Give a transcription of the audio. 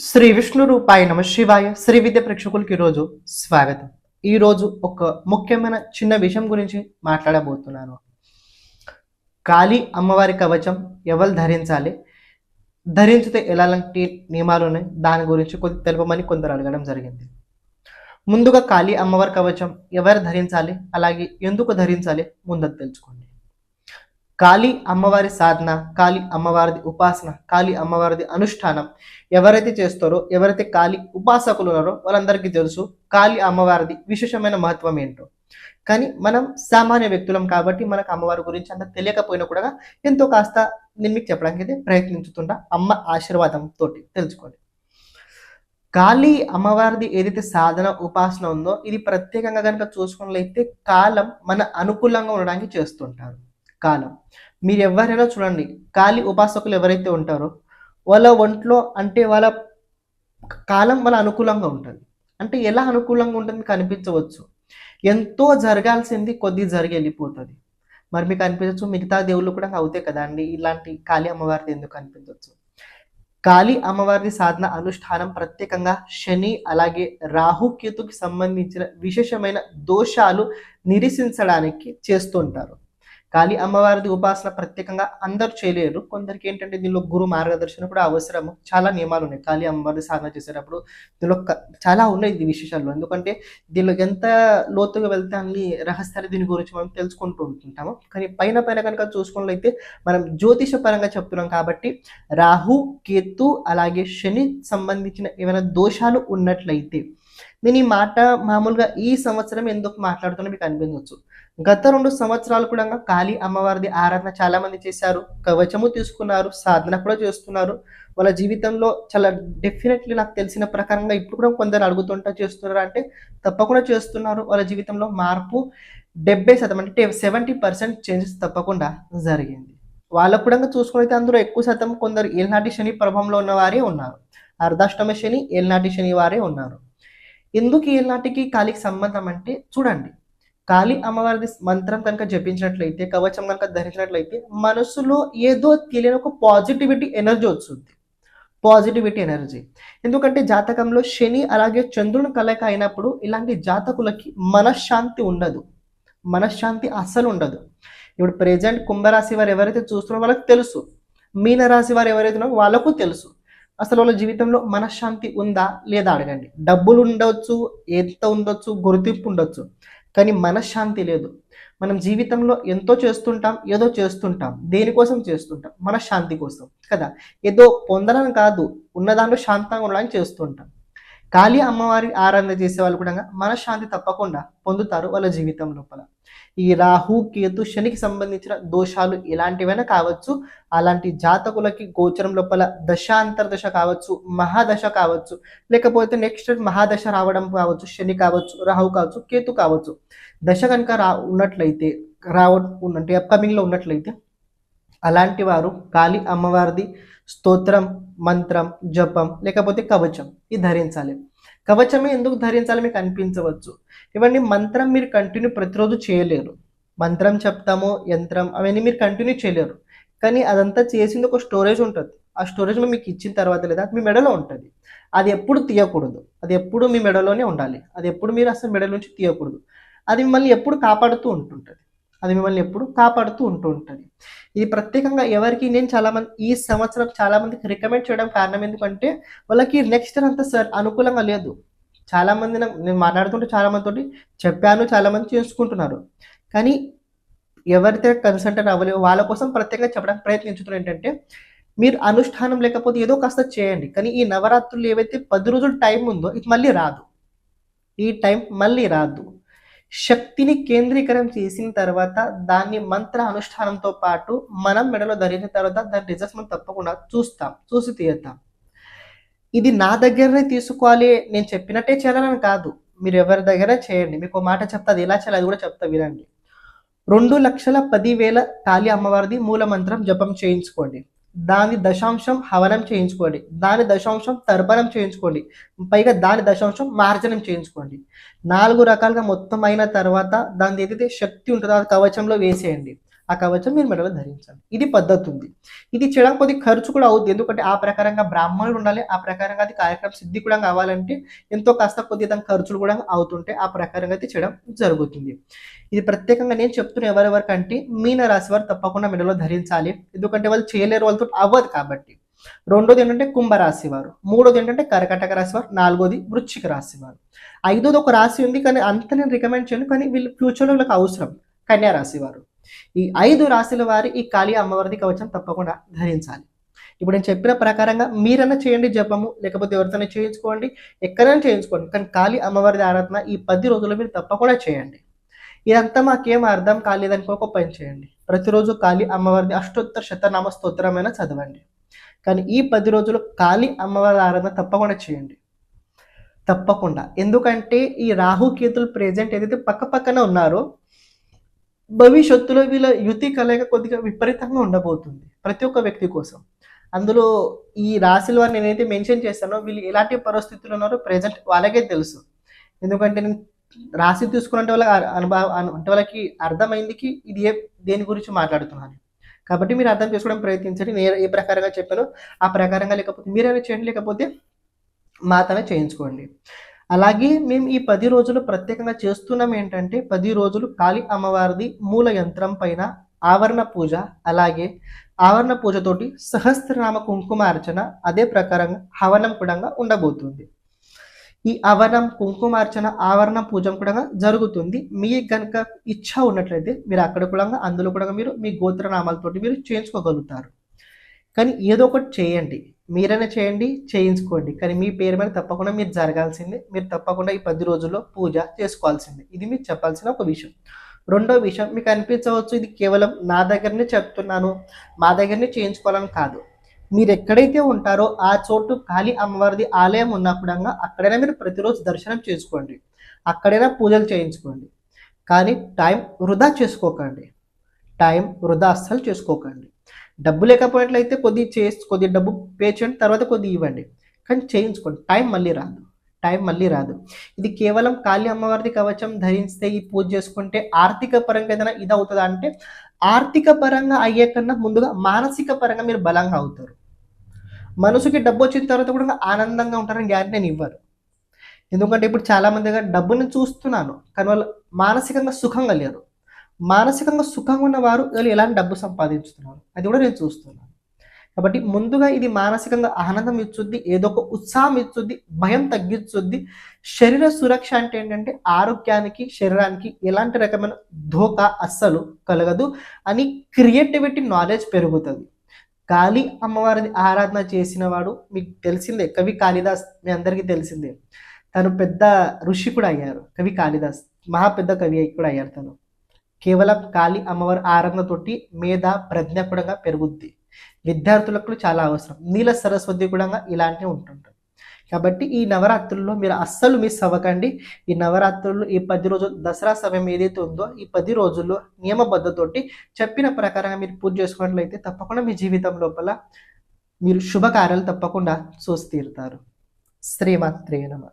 శ్రీ విష్ణు రూపాయ నమ శివాయ. శ్రీ విద్య ప్రేక్షకులకి ఈరోజు స్వాగతం. ఈరోజు ఒక ముఖ్యమైన చిన్న విషయం గురించి మాట్లాడబోతున్నాను. కాళీ అమ్మవారి కవచం ఎవరు ధరించాలి? ధరించితే ఎలాంటి నియమాలు ఉన్నాయి? దాని గురించి కొద్ది తెలుపమని కొందరు అడగడం జరిగింది. ముందుగా కాళీ అమ్మవారి కవచం ఎవరు ధరించాలి? అలాగే ఎందుకు ధరించాలి? ముందు తెలుసుకోండి కాళీ అమ్మవారి సాధన కాళీ అమ్మవారిది ఉపాసన కాళీ అమ్మవారిది అనుష్ఠానం ఎవరైతే చేస్తారో ఎవరైతే కాళీ ఉపాసకులు ఉన్నారో వాళ్ళందరికీ తెలుసు కాళీ అమ్మవారిది విశేషమైన మహత్వం ఏంటో. కానీ మనం సామాన్య వ్యక్తులం కాబట్టి మనకు అమ్మవారి గురించి అంత తెలియకపోయినా కూడా ఎంతో కాస్త నేను మీకు చెప్పడానికి అయితే ప్రయత్నించుతుంటా. అమ్మ ఆశీర్వాదం తోటి తెలుసుకోండి. కాళీ అమ్మవారిది ఏదైతే సాధన ఉపాసన ఉందో ఇది ప్రత్యేకంగా కనుక చూసుకున్నట్లయితే కాలం మన అనుకూలంగా ఉండడానికి చేస్తుంటారు. కాలం. మీరు ఎవరైనా చూడండి కాళీ ఉపాసకులు ఎవరైతే ఉంటారో వాళ్ళ ఒంట్లో అంటే వాళ్ళ కాలం వాళ్ళ అనుకూలంగా ఉంటుంది. అంటే ఎలా అనుకూలంగా ఉంటుంది కనిపించవచ్చు. ఎంతో జరగాల్సింది కొద్ది జరిగి వెళ్ళిపోతుంది. మరి మీకు అనిపించవచ్చు మిగతా దేవుళ్ళు కూడా అవుతాయి కదా అండి ఇలాంటి కాళీ అమ్మవారిది ఎందుకు అనిపించవచ్చు? కాళీ అమ్మవారిది సాధన అనుష్ఠానం ప్రత్యేకంగా శని అలాగే రాహుకేతుకి సంబంధించిన విశేషమైన దోషాలు నిరసించడానికి చేస్తుంటారు కాళీ అమ్మవారిది ఉపాసన ప్రత్యేకంగా అందరూ చేయలేరు. కొందరికి ఏంటంటే దీనిలో గురు మార్గదర్శనం కూడా అవసరము. చాలా నియమాలు ఉన్నాయి. కాళీ అమ్మవారిని సాధన చేసేటప్పుడు దీనిలో చాలా ఉన్నాయి ఇది విశేషాలు. ఎందుకంటే దీనిలో ఎంత లోతుగా వెళ్తే అన్ని రహస్యాలు దీని గురించి మనం తెలుసుకుంటూ ఉంటుంటాము. కానీ పైన పైన కనుక చూసుకున్నట్లయితే మనం జ్యోతిష పరంగా చెప్తున్నాం కాబట్టి రాహు కేతు అలాగే శని సంబంధించిన ఏమైనా దోషాలు ఉన్నట్లయితే నేను ఈ మాట మామూలుగా ఈ సంవత్సరం ఎందుకు మాట్లాడుతున్నా మీకు అనిపించవచ్చు. గత రెండు సంవత్సరాలు కూడా కాళీ అమ్మవారిది ఆరాధన చాలా మంది చేశారు. కవచము తీసుకున్నారు సాధన కూడా చేస్తున్నారు. వాళ్ళ జీవితంలో చాలా డెఫినెట్లీ నాకు తెలిసిన ప్రకారంగా ఇప్పుడు కూడా కొందరు అడుగుతుంటా చేస్తున్నారు అంటే తప్పకుండా చేస్తున్నారు. వాళ్ళ జీవితంలో మార్పు డెబ్బై శాతం అంటే సెవెంటీ పర్సెంట్ చేంజెస్ తప్పకుండా జరిగింది. వాళ్ళకు కూడా చూసుకునైతే అందులో ఎక్కువ శాతం కొందరు ఏలినాటి శని ప్రభావంలో ఉన్న వారే ఉన్నారు. అర్ధాష్టమ శని ఏలినాటి శని వారే ఉన్నారు. ఎందుకు ఈనాటికి కాళికి సంబంధం అంటే చూడండి. కాళి అమ్మవారిది మంత్రం కనుక జపించినట్లయితే కవచం కనుక ధరించినట్లయితే మనసులో ఏదో తెలియని ఒక పాజిటివిటీ ఎనర్జీ వస్తుంది. పాజిటివిటీ ఎనర్జీ ఎందుకంటే జాతకంలో శని అలాగే చంద్రుని కలయిక అయినప్పుడు ఇలాంటి జాతకులకి మనశ్శాంతి ఉండదు. మనశ్శాంతి అస్సలు ఉండదు. ఇప్పుడు ప్రజెంట్ కుంభరాశి వారు ఎవరైతే చూస్తున్నారో వాళ్ళకి తెలుసు. మీనరాశి వారు ఎవరైతే ఉన్నారో వాళ్ళకు తెలుసు. అసలు వాళ్ళ జీవితంలో మనశ్శాంతి ఉందా లేదా అడగండి. డబ్బులు ఉండొచ్చు ఎంత ఉండొచ్చు గుర్తింపు ఉండొచ్చు కానీ మనశ్శాంతి లేదు. మనం జీవితంలో ఎంతో చేస్తుంటాం ఏదో చేస్తుంటాం దేనికోసం చేస్తుంటాం? మనశ్శాంతి కోసం కదా? ఏదో పొందడం కాదు ఉన్న దాంట్లో శాంతంగా ఉండడానికి చేస్తుంటాం. కాళీ అమ్మవారి ఆరాధన చేసే వాళ్ళు కూడా మనశ్శాంతి తప్పకుండా పొందుతారు వాళ్ళ జీవితం లోపల. ఈ రాహు కేతు శనికి సంబంధించిన దోషాలు ఎలాంటివైనా కావచ్చు అలాంటి జాతకులకి గోచరం లోపల దశాంతర్దశ కావచ్చు మహాదశ కావచ్చు లేకపోతే నెక్స్ట్ మహాదశ రావడం కావచ్చు శని కావచ్చు రాహు కావచ్చు కేతు కావచ్చు. దశ కనుక రా ఉన్నట్లయితే రావ ఉన్నట్టు అప్కమింగ్లో ఉన్నట్లయితే అలాంటి వారు కాళీ అమ్మవారిది స్తోత్రం మంత్రం జపం లేకపోతే కవచం ఇది ధరించాలి. కవచమే ఎందుకు ధరించాలి మీకు అనిపించవచ్చు? ఇవన్నీ మంత్రం మీరు కంటిన్యూ ప్రతిరోజు చేయలేరు. మంత్రం చెప్తాము యంత్రం అవన్నీ మీరు కంటిన్యూ చేయలేరు. కానీ అదంతా చేసింది ఒక స్టోరేజ్ ఉంటుంది. ఆ స్టోరేజ్ మీకు ఇచ్చిన తర్వాత లేదా మీ మెడలో ఉంటుంది. అది ఎప్పుడు తీయకూడదు. అది ఎప్పుడు మీ మెడలోనే ఉండాలి. అది ఎప్పుడు మీరు అసలు మెడ నుంచి తీయకూడదు. అది మిమ్మల్ని ఎప్పుడు కాపాడుతూ ఉంటుంటుంది. అది మిమ్మల్ని ఎప్పుడు కాపాడుతూ ఉంటూ ఉంటుంది. ఇది ప్రత్యేకంగా ఎవరికి నేను చాలా మంది ఈ సంవత్సరం చాలామందికి రికమెండ్ చేయడం కారణం ఎందుకంటే వాళ్ళకి నెక్స్ట్ ఇయర్ అంతా సార్ అనుకూలంగా లేదు. చాలామంది నేను మాట్లాడుతుంటే చాలామంది తోటి చెప్పాను చాలామంది చేసుకుంటున్నారు. కానీ ఎవరైతే కన్సల్టెంట్ అవ్వలేవు వాళ్ళ కోసం ప్రత్యేకంగా చెప్పడానికి ప్రయత్నించుతున్నారు ఏంటంటే మీరు అనుష్ఠానం లేకపోతే ఏదో కాస్త చేయండి. కానీ ఈ నవరాత్రులు ఏవైతే పది రోజులు టైం ఉందో ఇది మళ్ళీ రాదు. ఈ టైం మళ్ళీ రాదు. శక్తిని కేంద్రీకరణ చేసిన తర్వాత దాన్ని మంత్ర అనుష్ఠానంతో పాటు మనం మెడలో ధరించిన తర్వాత దాని రిజల్ట్స్ మనం తప్పకుండా చూస్తాం చూసి తీరుతాం. ఇది నా దగ్గరనే తీసుకోవాలి నేను చెప్పినట్టే చేయాలని కాదు. మీరు ఎవరి దగ్గర చేయండి. మీకు మాట చెప్తా అది ఎలా చేయాలి అది కూడా చెప్తా వినండి. రెండు లక్షల పదివేల కాళీ అమ్మవారిది మూల మంత్రం జపం చేయించుకోండి. దాని దశాంశం హవనం చేయించుకోండి. దాని దశాంశం తర్పణం చేయించుకోండి. పైగా దాని దశాంశం మార్జనం చేయించుకోండి. నాలుగు రకాలుగా మొత్తం అయిన తర్వాత దాని ఏదైతే శక్తి ఉంటుందో అది కవచంలో వేసేయండి. ఆ కవచం మీరు మెడలో ధరించండి. ఇది పద్ధతి ఉంది. ఇది చేయడం కొద్ది ఖర్చు కూడా అవుతుంది ఎందుకంటే ఆ ప్రకారంగా బ్రాహ్మణులు ఉండాలి. ఆ ప్రకారంగా అది కార్యక్రమం సిద్ధి కూడా కావాలంటే ఎంతో కాస్త కొద్ది దాని ఖర్చులు కూడా అవుతుంటే ఆ ప్రకారంగా అయితే చేయడం జరుగుతుంది. ఇది ప్రత్యేకంగా నేను చెప్తున్న ఎవరెవరికంటే మీన రాశి వారు తప్పకుండా మెడలో ధరించాలి. ఎందుకంటే వాళ్ళు చేయలేరు వాళ్ళతో అవ్వదు కాబట్టి. రెండోది ఏంటంటే కుంభరాశి వారు. మూడోది ఏంటంటే కర్కటక రాశి వారు. నాలుగోది వృశ్చిక రాశి వారు. ఐదోది ఒక రాశి ఉంది కానీ అంత నేను రికమెండ్ చేయను. కానీ వీళ్ళు ఫ్యూచర్లో వీళ్ళకి అవసరం కన్యా రాశి వారు. ఈ ఐదు రాశుల వారు ఈ కాళీ అమ్మవారిది కవచం తప్పకుండా ధరించాలి. ఇప్పుడు నేను చెప్పిన ప్రకారంగా మీరన్నా చేయండి జపము లేకపోతే ఎవరితోనే చేయించుకోండి ఎక్కడైనా చేయించుకోండి కానీ కాళీ అమ్మవారి ఆరాధన ఈ పది రోజుల్లో మీరు తప్పకుండా చేయండి. ఇదంతా మాకేం అర్థం కాలేదనుకో ఒక పని చేయండి. ప్రతిరోజు కాళీ అమ్మవారిది అష్టోత్తర శతనామ స్తోత్రమైన చదవండి. కానీ ఈ పది రోజులు కాళీ అమ్మవారి ఆరాధన తప్పకుండా చేయండి. తప్పకుండా. ఎందుకంటే ఈ రాహు కేతులు ప్రెజెంట్ ఏదైతే పక్క పక్కన ఉన్నారో భవిష్యత్తులో వీళ్ళ యుతి కలయిక కొద్దిగా విపరీతంగా ఉండబోతుంది ప్రతి ఒక్క వ్యక్తి కోసం. అందులో ఈ రాశుల వారు నేనైతే మెన్షన్ చేస్తానో వీళ్ళు ఎలాంటి పరిస్థితులు ఉన్నారో ప్రెజెంట్ వాళ్ళకే తెలుసు. ఎందుకంటే నేను రాశి తీసుకున్నట్టు వాళ్ళకి అనుభవం అంటే వాళ్ళకి అర్థమైందికి ఇది ఏ దేని గురించి మాట్లాడుతున్నాను. కాబట్టి మీరు అర్థం చేసుకోవడం ప్రయత్నించండి. నేను ఏ ప్రకారంగా చెప్పానో ఆ ప్రకారంగా లేకపోతే మీరైనా చేయండి లేకపోతే మాతనే చేయించుకోండి. అలాగే మేము ఈ పది రోజులు ప్రత్యేకంగా చేస్తున్నాం ఏంటంటే పది రోజులు కాళీ అమ్మవారిది మూల యంత్రం పైన ఆవరణ పూజ అలాగే ఆవరణ పూజతోటి సహస్రనామ కుంకుమార్చన అదే ప్రకారంగా హవనం కూడా ఉండబోతుంది. ఈ అవనం కుంకుమార్చన ఆవరణ పూజ కూడా జరుగుతుంది. మీ కనుక ఇచ్చ ఉన్నట్లయితే మీరు అక్కడ కూడా అందులో కూడా మీరు మీ గోత్రనామాలతోటి మీరు చేయించుకోగలుగుతారు. కానీ ఏదో ఒకటి చేయండి. మీరైనా చేయండి చేయించుకోండి. కానీ మీ పేరు మీద తప్పకుండా మీరు జరగాల్సిందే. మీరు తప్పకుండా ఈ పది రోజుల్లో పూజ చేసుకోవాల్సిందే. ఇది మీరు చెప్పాల్సిన ఒక విషయం. రెండో విషయం మీకు అనిపించవచ్చు ఇది కేవలం నా దగ్గరనే చెప్తున్నాను మా దగ్గరనే చేయించుకోవాలని కాదు. మీరు ఎక్కడైతే ఉంటారో ఆ చోటు కాళీ అమ్మవారిది ఆలయం ఉన్నప్పుడంగా అక్కడైనా మీరు ప్రతిరోజు దర్శనం చేసుకోండి. అక్కడైనా పూజలు చేయించుకోండి. కానీ టైం వృధా చేసుకోకండి. టైం వృధా అస్సలు చేసుకోకండి. డబ్బు లేకపోయినట్లయితే కొద్ది చేసి కొద్ది డబ్బు పే చేయండి తర్వాత కొద్ది ఇవ్వండి. కానీ చేయించుకోండి. టైం మళ్ళీ రాదు. టైం మళ్ళీ రాదు. ఇది కేవలం కాళీ అమ్మవారిది కవచం ధరిస్తే ఈ పూజ చేసుకుంటే ఆర్థిక పరంగా ఏదైనా ఇది అవుతుందా అంటే ఆర్థిక పరంగా అయ్యే కన్నా ముందుగా మానసిక పరంగా మీరు బలంగా అవుతారు. మనసుకి డబ్బు వచ్చిన తర్వాత కూడా ఆనందంగా ఉంటారని గ్యారెంటీ నేను ఇవ్వరు ఎందుకంటే ఇప్పుడు చాలా మంది దగ్గర డబ్బుని చూస్తున్నాను. కానీ వాళ్ళు మానసికంగా సుఖంగా లేరు. మానసికంగా సుఖంగా ఉన్నవారు వీళ్ళు ఎలాంటి డబ్బు సంపాదించుతున్నారు? అది కూడా నేను చూస్తున్నాను. కాబట్టి ముందుగా ఇది మానసికంగా ఆనందం ఇచ్చుద్ది ఏదో ఒక ఉత్సాహం ఇచ్చుద్ది భయం తగ్గించుద్ది శరీర సురక్ష అంటే ఏంటంటే ఆరోగ్యానికి శరీరానికి ఎలాంటి రకమైన ధోకా అస్సలు కలగదు అని క్రియేటివిటీ నాలెడ్జ్ పెరుగుతుంది. కాళీ అమ్మవారిని ఆరాధన చేసిన వాడు మీకు తెలిసిందే కవి కాళిదాస్ మీ అందరికీ తెలిసిందే. తను పెద్ద ఋషి కూడా అయ్యారు కవి కాళిదాస్ మహా పెద్ద కవి కూడా అయ్యారు తను. కేవలం కాళీ అమ్మవారి ఆరాధనతోటి మేధ ప్రజ్ఞ కూడా పెరుగుద్ది. విద్యార్థులకు చాలా అవసరం. నీల సరస్వతి కూడా ఇలాంటివి ఉంటుంటారు కాబట్టి ఈ నవరాత్రుల్లో మీరు అస్సలు మిస్ అవ్వకండి. ఈ నవరాత్రుల్లో ఈ పది రోజులు దసరా సమయం ఏదైతే ఉందో ఈ పది రోజుల్లో నియమబద్ధతోటి చెప్పిన ప్రకారంగా మీరు పూజ చేసుకున్నట్లయితే తప్పకుండా మీ జీవితం లోపల మీరు శుభకార్యాలు తప్పకుండా చూసి తీరుతారు. శ్రీమాత్రే నమ.